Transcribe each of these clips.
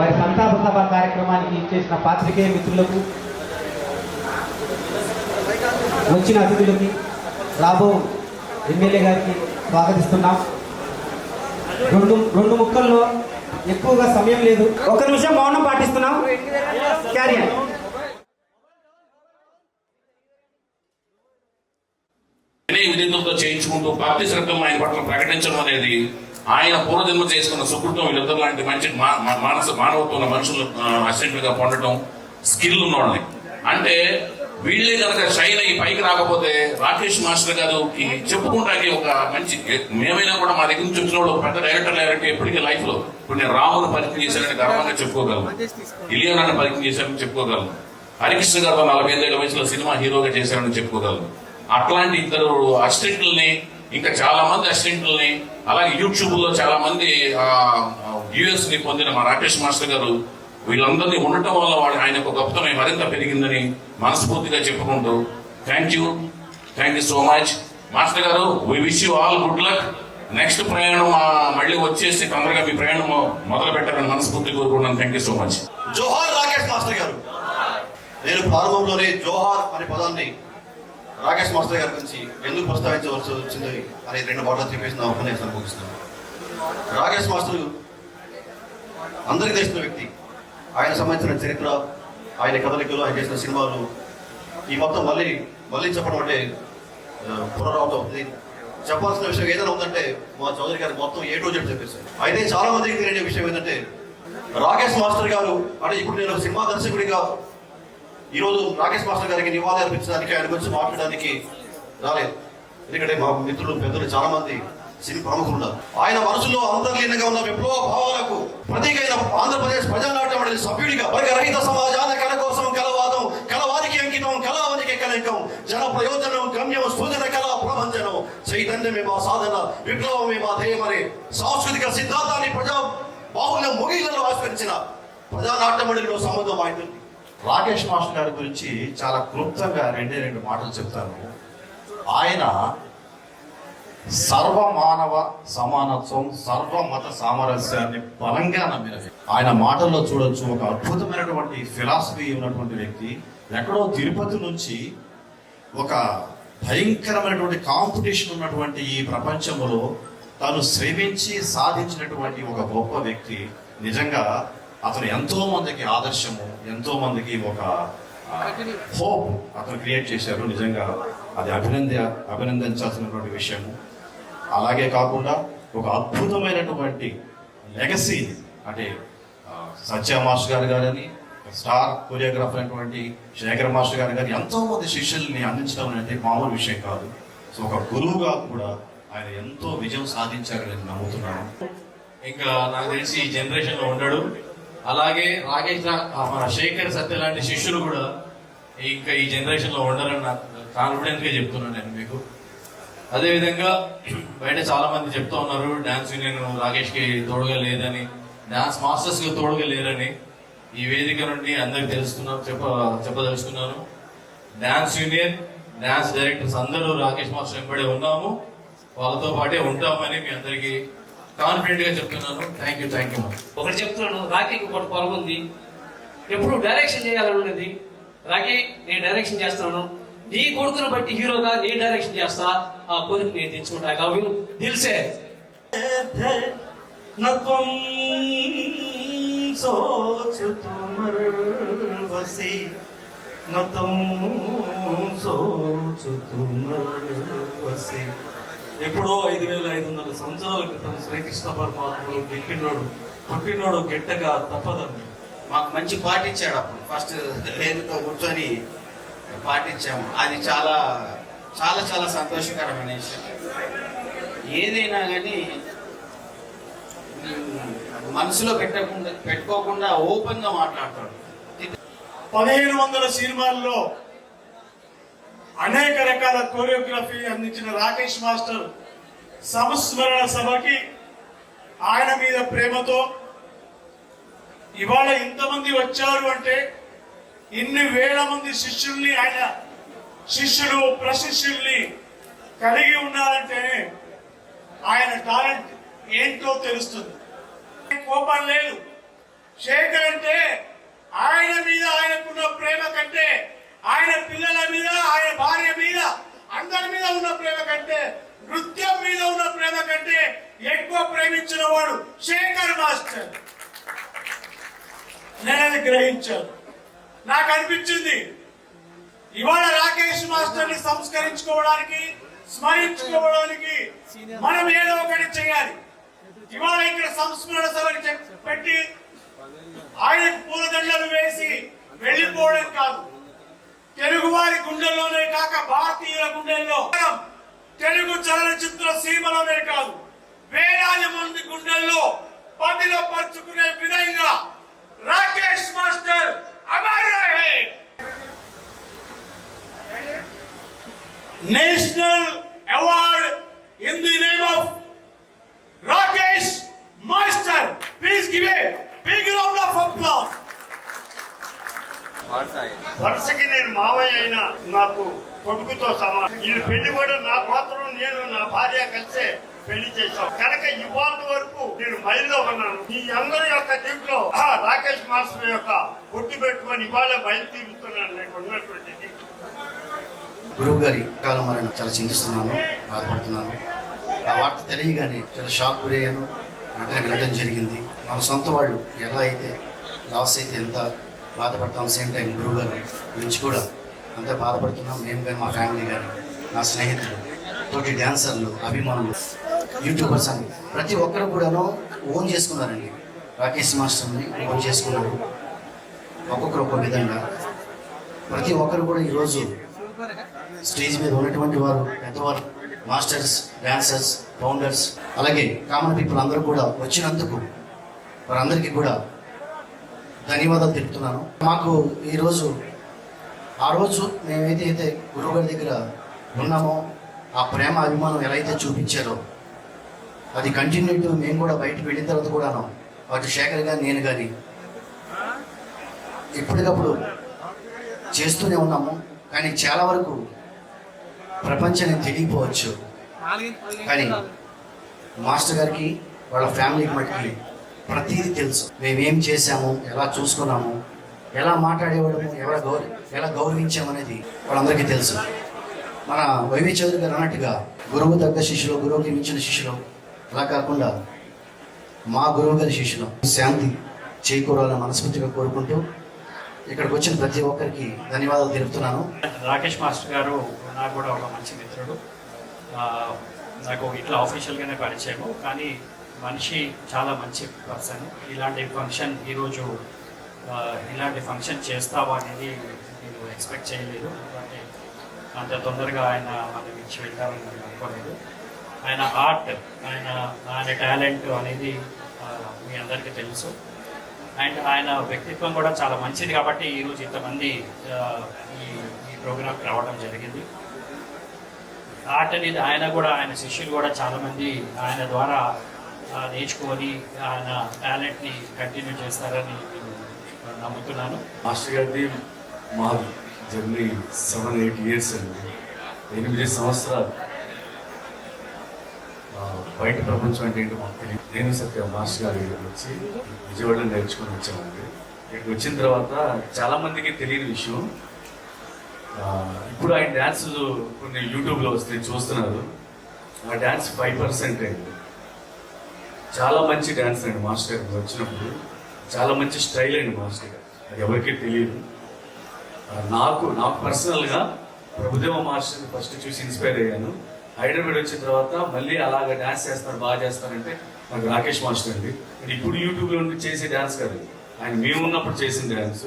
వారి సంతాప సభ కార్యక్రమానికి ఇచ్చేసిన పాత్రికేయ మిత్రులకు వచ్చిన అతిథులకి రాబో ఎమ్మెల్యే గారికి స్వాగతిస్తున్నాం. రెండు రెండు ముక్కల్లో ఎక్కువగా సమయం లేదు. ఒక నిమిషం మౌనం పాటిస్తున్నాం. క్యారియర్ చేయించుకుంటూ భక్తి శ్రద్ధను ఆయన పట్ల ప్రకటించడం అనేది ఆయన పూర్వజన్మ చేసుకున్న సుకృతం వీళ్ళిద్దరు లాంటి మంచి మా- మానస మానవత్వం ఉన్న మనుషులు అసిస్టెంట్ పొందడం స్కిల్ ఉన్నవాళ్ళని. అంటే వీళ్ళే కనుక షైన్ అయ్యి పైకి రాకపోతే రాకేష్ మాస్టర్ గారు చెప్పుకుంటానికి ఒక మంచి మేమైనా కూడా మా దగ్గర నుంచి వచ్చిన వాళ్ళు పెద్ద డైరెక్టర్ లేరంటే ఎప్పటికీ లైఫ్లో. ఇప్పుడు నేను రాముని పరిచయం చేశానని గర్వంగా చెప్పుకోగలను. ఇలియోనాన్ని పరిచయం చేశానని చెప్పుకోగలను. హరికృష్ణ గారు నలభై ఐదేళ్ళ వయసులో సినిమా హీరోగా చేశారని చెప్పుకోగలను. అట్లాంటి ఇద్దరు అసిస్టెంట్లని ఇంకా చాలా మంది అసిస్టెంట్లని అలాగే యూట్యూబ్లో చాలా మంది ని పొందిన మా రాకేష్ మాస్టర్ గారు వీళ్ళందరినీ ఉండటం వల్ల వాడు ఆయనకు గొప్పతనం మరింత పెరిగిందని మనస్ఫూర్తిగా చెప్పుకుంటూ thank you thank you so much master garu we wish you all good luck next ప్రయాణం మళ్ళీ వచ్చేసి తొందరగా మీ ప్రయాణం మొదలు పెట్టాలని మనస్ఫూర్తి కోరుకుంటున్నాను. థ్యాంక్ యూ సో మచ్ జోహార్ రాకేష్ మాస్టర్ గారు. నేను ప్రారంభంలోనే జోహార్ అనే పదాన్ని రాకేష్ మాస్టర్ గారి గురించి ఎందుకు ప్రస్తావించవలసి వచ్చింది అనే రెండు మాటలు చెప్పేసి నా ఉపన్యాసం ముగిస్తున్నాను. రాకేష్ మాస్టర్ అందరికీ తెలిసిన వ్యక్తి. ఆయన సంబంధించిన చరిత్ర ఆయన కథలికలు ఆయన చేసిన సినిమాలు ఈ మొత్తం మళ్ళీ మళ్ళీ చెప్పడం అంటే ఆ, పునరావృతం అవుతుంది. చెప్పాల్సిన విషయం ఏదైనా ఉందంటే మా చౌదరి గారు మొత్తం ఏ టూ జెడ్ చెప్పేశారు. అయితే చాలా మందికి తెలియని విషయం ఏంటంటే రాకేష్ మాస్టర్ గారు అంటే ఇప్పుడు నేను సినిమా దర్శకుడిగా ఈరోజు రాకేష్ మాస్టర్ గారికి నివాళి అర్పించడానికి ఆయన గురించి మాట్లాడడానికి రాలేదు. ఎందుకంటే మా మిత్రులు పెద్దలు చాలా మంది సినీ ప్రముఖులు ఉన్నారు. ఆయన మనసులో అంతర్లీనంగా ఉన్న విప్లవ భావాలకు ప్రతీకైన ఆంధ్రప్రదేశ్ ప్రజానాట్య మండలి సభ్యుడిగా వర్గరహిత సమాజాల కళ కోసం కలవాదం కలవారికి అంకితం కళావనికి కలంకం జన ప్రయోజనం గమ్యం సూచన కళా ప్రపంచనం చైతన్యమే మా సాధన విప్లవమే మా ధ్యేయమనే సాంస్కృతిక సిద్ధాంతాన్ని ప్రజా బాహుల్య ముగిళ్ళలో ఆవిష్కరించిన ప్రజానాట్య మండలిలో సంబంధం ఆయన రాకేష్ మాస్టర్ గారి గురించి చాలా క్లుప్తంగా రెండే రెండు మాటలు చెప్తాను. ఆయన సర్వమానవ సమానత్వం సర్వమత సామరస్యాన్ని బలంగా నమ్మిన ఆయన మాటల్లో చూడొచ్చు ఒక అద్భుతమైనటువంటి ఫిలాసఫీ ఉన్నటువంటి వ్యక్తి. ఎక్కడో తిరుపతి నుంచి ఒక భయంకరమైనటువంటి కాంపిటీషన్ ఉన్నటువంటి ఈ ప్రపంచంలో తను శ్రమించి సాధించినటువంటి ఒక గొప్ప వ్యక్తి. నిజంగా అతను ఎంతో మందికి ఆదర్శము. ఎంతో మందికి ఒక హోప్ అతను క్రియేట్ చేశారు. నిజంగా అది అభినంద అభినందించాల్సినటువంటి విషయము అలాగే కాకుండా ఒక అద్భుతమైనటువంటి లెగసీ అంటే సత్య మాస్టర్ గారు గారని స్టార్ కొరియోగ్రాఫర్ అయినటువంటి శేఖర్ మాస్టర్ గారు గారు ఎంతో మంది శిష్యుల్ని అందించడం అనేది మామూలు విషయం కాదు. సో ఒక గురువుగా కూడా ఆయన ఎంతో విజయం సాధించారని నేను నమ్ముతున్నాను. ఇంకా నాకు తెలిసి ఈ జనరేషన్లో ఉండడు. అలాగే రాకేష్ రా- మన శేఖర్ సత్య లాంటి శిష్యులు కూడా ఇంకా ఈ జనరేషన్లో ఉండరని నాకు కాన్ఫిడెంట్గా చెప్తున్నాను నేను మీకు. అదేవిధంగా బయట చాలా మంది చెప్తా ఉన్నారు డాన్స్ యూనియన్ రాకేష్కి తోడుగా లేదని డాన్స్ మాస్టర్స్కి తోడుగా లేరని. ఈ వేదిక నుండి అందరికి తెలుసుకున్నాను చెప్ప చెప్పదలుచుకున్నాను. డాన్స్ యూనియన్ డాన్స్ డైరెక్టర్స్ అందరూ రాకేష్ మాస్టర్ వెంబడే ఉన్నాము. వాళ్ళతో పాటే ఉంటామని మీ అందరికీ కాన్ఫిడెంట్ గా చెప్తున్నాను థ్యాంక్ యూ థ్యాంక్ యూ ఒకటి చెప్తున్నాను రాకీకి ఒకటి పొలం ఉంది ఎప్పుడు డైరెక్షన్ చేయాలని ఉన్నది రాకీ నేను డైరెక్షన్ చేస్తున్నాను నీ కొడుకును బట్టి హీరోగా నేను డైరెక్షన్ చేస్తా ఆ కోరిక నేను తెచ్చుకుంటా లవ్ యూ దిల్సే नत्वं सोचतु मर्वसि न तं सोचतु मर्वसि ఎప్పుడో ఐదు వేల ఐదు వందల సంవత్సరాల క్రితం శ్రీకృష్ణ పరమాత్ముడు గిట్టినోడు పుట్టినోడు గిట్టగా తప్పదండి మాకు మంచి పాట ఇచ్చాడు అప్పుడు. ఫస్ట్ వేదికతో కూర్చొని పాట ఇచ్చాము అది చాలా చాలా చాలా సంతోషకరమైన విషయం. ఏదైనా కానీ మనసులో పెట్టకుండా పెట్టుకోకుండా ఓపెన్గా మాట్లాడతాడు. పదిహేను వందల సినిమాల్లో అనేక రకాల కోరియోగ్రఫీ అందించిన రాకేష్ మాస్టర్ సంస్మరణ సభకి ఆయన మీద ప్రేమతో ఇవాళ ఇంతమంది వచ్చారు అంటే ఇన్ని వేల మంది శిష్యుల్ని ఆయన శిష్యులు ప్రశిష్యుల్ని కలిగి ఉన్నారంటేనే ఆయన టాలెంట్ ఏంటో తెలుస్తుంది. కోపం లేదు. శేఖర్ అంటే ఆయన మీద ఆయనకున్న ప్రేమ కంటే ఆయన పిల్లల మీద ఆయన భార్య మీద అందరి మీద ఉన్న ప్రేమ కంటే నృత్యం మీద ఉన్న ప్రేమ కంటే ఎక్కువ ప్రేమించిన వాడు శేఖర్ మాస్టర్. నేను గ్రహించాను. నాకు అనిపించింది ఇవాళ రాకేష్ మాస్టర్ని సంస్కరించుకోవడానికి స్మరించుకోవడానికి మనం ఏదో ఒకటి చేయాలి. ఇవాళ ఇక్కడ సంస్మరణ సభని పెట్టి ఆయనకు పూలదండలు వేసి వెళ్ళిపోవడం కాదు. తెలుగు వారి గుండెల్లోనే కాక భారతీయుల గుండెల్లో తెలుగు చలనచిత్ర సీమలోనే కాదు వేలాది మంది గుండెల్లో పదిలో పరుచుకునే విధంగా Rakesh master Amar national award in the name of Rakesh master. Please give a big round of applause వరుసకి నేను మావయ్య అయినా నాకు కొడుకుతో సమానం. వీళ్ళు పెళ్ళి కూడా నా మాత్రం నేను నా భార్య కలిసే పెళ్ళి చేశాం. కనుక ఇవాళ వరకు నేను మైల్లో ఉన్నాను. ఈ అందరి యొక్క దీంట్లో ఆ రాకేష్ మాస్టర్ యొక్క గుర్తు పెట్టుకొని ఇవాళ బయలు తీరుతున్నాను నాకు ఉన్నటువంటిది గురువు గారి కాల మరణం చాలా చింతిస్తున్నాను బాధపడుతున్నాను. ఆ వార్త తెలియగానే చాలా షాక్ గురయ్యాను. వెంటనే వెళ్ళడం జరిగింది. మన సొంత వాళ్ళు ఎలా అయితే లాస్ అయితే ఎంత బాధపడతాం సేమ్ టైం గురువు గారు గురించి కూడా. అంతే బాధపడుతున్నాం మేము కానీ మా ఫ్యామిలీ కానీ నా స్నేహితులు తోటి డ్యాన్సర్లు అభిమానులు యూట్యూబర్స్ అని ప్రతి ఒక్కరు కూడాను ఓన్ చేసుకున్నారండి. రాకేష్ మాస్టర్ని ఓన్ చేసుకున్నారు. ఒక్కొక్కరు ఒక్కొక్క విధంగా. ప్రతి ఒక్కరు కూడా ఈరోజు స్టేజ్ మీద ఉన్నటువంటి వారు పెద్దవారు మాస్టర్స్ డాన్సర్స్ ఫౌండర్స్ అలాగే కామన్ పీపుల్ అందరూ కూడా వచ్చినందుకు వారందరికీ కూడా ధన్యవాదాలు తెలుపుతున్నాను. మాకు ఈరోజు ఆ రోజు మేమైతే గురువుగారి దగ్గర ఉన్నామో ఆ ప్రేమ అభిమానం ఎలా అయితే చూపించారో అది కంటిన్యూ మేము కూడా బయటకు వెళ్ళిన తర్వాత కూడాను వాటి శేఖర్ కానీ నేను కానీ ఎప్పటికప్పుడు చేస్తూనే ఉన్నాము. కానీ చాలా వరకు ప్రపంచాన్ని తెలియపోవచ్చు కానీ మాస్టర్ గారికి వాళ్ళ ఫ్యామిలీకి మటుకి ప్రతిదీ తెలుసు. మేమేం చేశాము? ఎలా చూసుకున్నాము? ఎలా మాట్లాడేవాళ్ళము? ఎవరు గౌరవ ఎలా గౌరవించామనేది వాళ్ళందరికీ తెలుసు. మన వైవి చౌదరి గారు అన్నట్టుగా గురువు తగ్గ శిష్యులు గురువుకి మించిన శిష్యులు అలా కాకుండా మా గురువు గారి శిష్యులు శాంతి చేకూరాలని మనస్ఫూర్తిగా కోరుకుంటూ ఇక్కడికి వచ్చిన ప్రతి ఒక్కరికి ధన్యవాదాలు తెలుపుతున్నాను. రాకేష్ మాస్టర్ గారు నాకు కూడా ఒక మంచి మిత్రుడు. నాకు ఇట్లా ఆఫీషియల్గానే పరిచయము. కానీ మనిషి చాలా మంచి పర్సన్. ఇలాంటి ఫంక్షన్ ఈరోజు ఇలాంటి ఫంక్షన్ చేస్తావా అనేది నేను ఎక్స్పెక్ట్ చేయలేదు. అంటే అంత తొందరగా ఆయన మనం ఇచ్చి వెళ్తామని నేను అనుకోలేదు. ఆయన ఆర్ట్ ఆయన ఆయన టాలెంట్ అనేది మీ అందరికీ తెలుసు. అండ్ ఆయన వ్యక్తిత్వం కూడా చాలా మంచిది కాబట్టి ఈరోజు ఇంతమంది ఈ ఈ ప్రోగ్రామ్కి రావడం జరిగింది. ఆర్ట్ అనేది ఆయన కూడా ఆయన శిష్యులు కూడా చాలామంది ఆయన ద్వారా నేర్చుకొని ఆయన టాలెంట్ని కంటిన్యూ చేస్తారని నేను నమ్ముతున్నాను. మాస్టర్ గారిది మా జర్నీ సెవెన్ ఎయిట్ ఇయర్స్ అండి. ఎనిమిది సంవత్సరాలు. బయట ప్రపంచం అంటే ఏంటో మాకు తెలియదు నేను సత్య మాస్టర్ గారి దగ్గరికి వచ్చి విజయవాడలో నేర్చుకుని వచ్చామండి ఇక్కడికి వచ్చిన తర్వాత చాలా మందికి తెలియని విషయం. ఇప్పుడు ఆయన డ్యాన్స్ కొన్ని యూట్యూబ్లో వస్తే చూస్తున్నారు. ఆ డ్యాన్స్ ఫైవ్ పర్సెంట్ అయింది చాలా మంచి డ్యాన్స్ అండి మాస్టర్ గారు వచ్చినప్పుడు. చాలా మంచి స్టైల్ అండి మాస్టర్ గారు. అది ఎవరికీ తెలియదు. నాకు నాకు పర్సనల్గా ప్రభుదేవ మాస్టర్ని ఫస్ట్ చూసి ఇన్స్పైర్ అయ్యాను. హైదరాబాద్ వచ్చిన తర్వాత మళ్ళీ అలాగ డ్యాన్స్ చేస్తారు బాగా చేస్తారంటే నాకు రాకేష్ మాస్టర్ అండి. అండ్ ఇప్పుడు యూట్యూబ్లో ఉండి చేసే డ్యాన్స్ కాదు ఆయన మేము ఉన్నప్పుడు చేసిన డ్యాన్స్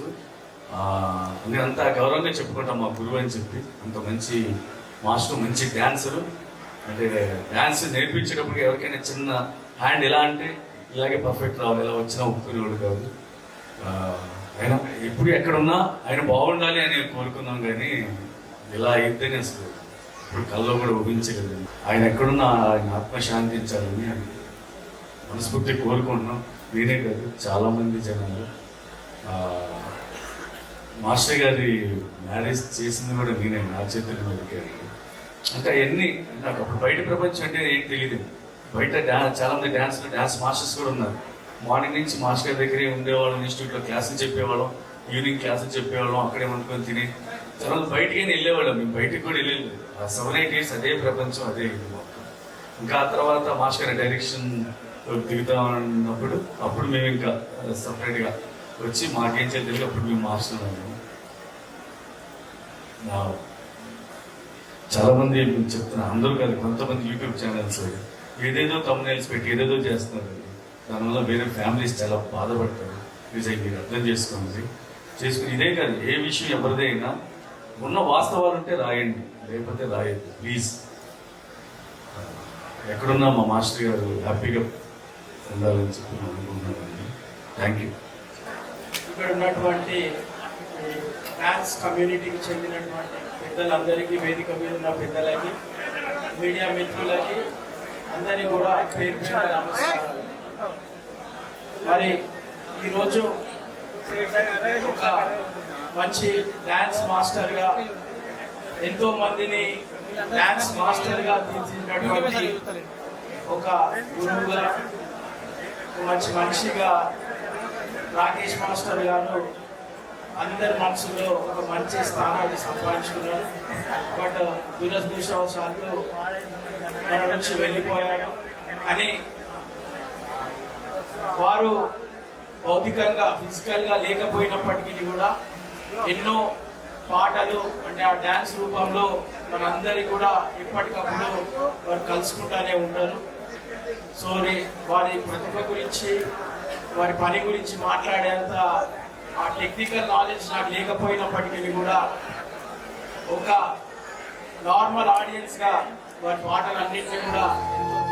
నేను అంత గౌరవంగా చెప్పుకుంటాం మా గురువు అని చెప్పి. అంత మంచి మాస్టర్ మంచి డ్యాన్సరు అంటే డ్యాన్స్ నేర్పించేటప్పుడు ఎవరికైనా చిన్న హ్యాండ్ ఎలా అంటే ఇలాగే పర్ఫెక్ట్ రావాలి ఎలా వచ్చినా ఒప్పుకునేవాడు కాదు. ఆయన ఎప్పుడు ఎక్కడున్నా ఆయన బాగుండాలి అని కోరుకున్నాం కానీ ఇలా అయితేనే అసలు ఇప్పుడు కల్లో కూడా ఊహించలేదు. ఆయన ఎక్కడున్నా ఆయన ఆత్మశాంతించాలని అని మనస్ఫూర్తి కోరుకుంటున్నాం. నేనే కాదు చాలామంది జనాలు. మాస్టర్ గారి మ్యారేజ్ చేసింది కూడా నేనే నా చేతుల మీదకే. అంటే అవన్నీ నాకు అప్పుడు బయట ప్రపంచం అంటే ఏం తెలియదు బయట డ్యాన్స్ చాలా మంది డ్యాన్స్ డ్యాన్స్ మాస్టర్స్ కూడా ఉన్నారు. మార్నింగ్ నుంచి మాస్టర్ దగ్గరే ఉండేవాళ్ళం ఇన్స్టిట్యూట్లో క్లాసులు చెప్పేవాళ్ళం ఈవినింగ్ క్లాసులు చెప్పేవాళ్ళం అక్కడే వండుకొని తిని. తర్వాత బయటికి వెళ్ళేవాళ్ళం మేము బయటకు కూడా వెళ్ళలేదు ఆ సెవెన్ ఎయిట్ ఇయర్స్ అదే ప్రపంచం అదే ఇంకా ఆ తర్వాత మాస్టర్ గారి డైరెక్షన్ దిగుతామన్నప్పుడు అప్పుడు మేము ఇంకా సపరేట్గా వచ్చి మాకేం చేయాలి అప్పుడు మేము మాస్టర్ చాలా మంది చెప్తున్నా అందరూ కాదు కొంతమంది యూట్యూబ్ ఛానల్స్ ఏదేదో తమ్మునేల్స్ పెట్టి ఏదేదో చేస్తున్నారు దానివల్ల వేరే ఫ్యామిలీస్ చాలా బాధపడతారు. నిజంగా మీరు అర్థం చేసుకోండి. చేసుకుని ఇదే కాదు ఏ విషయం ఎవరిదైనా ఉన్న వాస్తవాలు ఉంటే రాయండి లేకపోతే రాయద్దు. ప్లీజ్ ఎక్కడున్నా మా మాస్టర్ గారు హ్యాపీగా ఉండాలని చెప్పి అనుకుంటున్నానండి. థ్యాంక్ యూ ఇక్కడ ఉన్నటువంటి ఈ కమ్యూనిటీకి చెందినటువంటి పెద్దలందరికీ వేదిక మీద ఉన్న పెద్దలకి మీడియా మిత్రులకి అందరినీ కూడా పేరు మరి ఈరోజు ఒక మంచి డాన్స్ మాస్టర్గా ఎంతో మందిని డాన్స్ మాస్టర్గా తీర్చినటువంటి ఒక గురువుగా మంచి మనిషిగా రాకేష్ మాస్టర్ గారు అందరి మనసులో ఒక మంచి స్థానాన్ని సంపాదించుకున్నారు బట్ దురదృష్టవశాత్తు మన నుంచి వెళ్ళిపోయాడు. అని వారు భౌతికంగా ఫిజికల్గా లేకపోయినప్పటికీ కూడా ఎన్నో పాటలు అంటే ఆ డ్యాన్స్ రూపంలో మనందరి కూడా ఎప్పటికప్పుడు వారు కలుసుకుంటానే ఉంటారు. సో వారి ప్రతిభ గురించి వారి పని గురించి మాట్లాడేంత ఆ టెక్నికల్ నాలెడ్జ్ నాకు లేకపోయినప్పటికీ కూడా ఒక నార్మల్ ఆడియన్స్గా వాటి వారి పాటలన్నింటినీ కూడా ఎంతో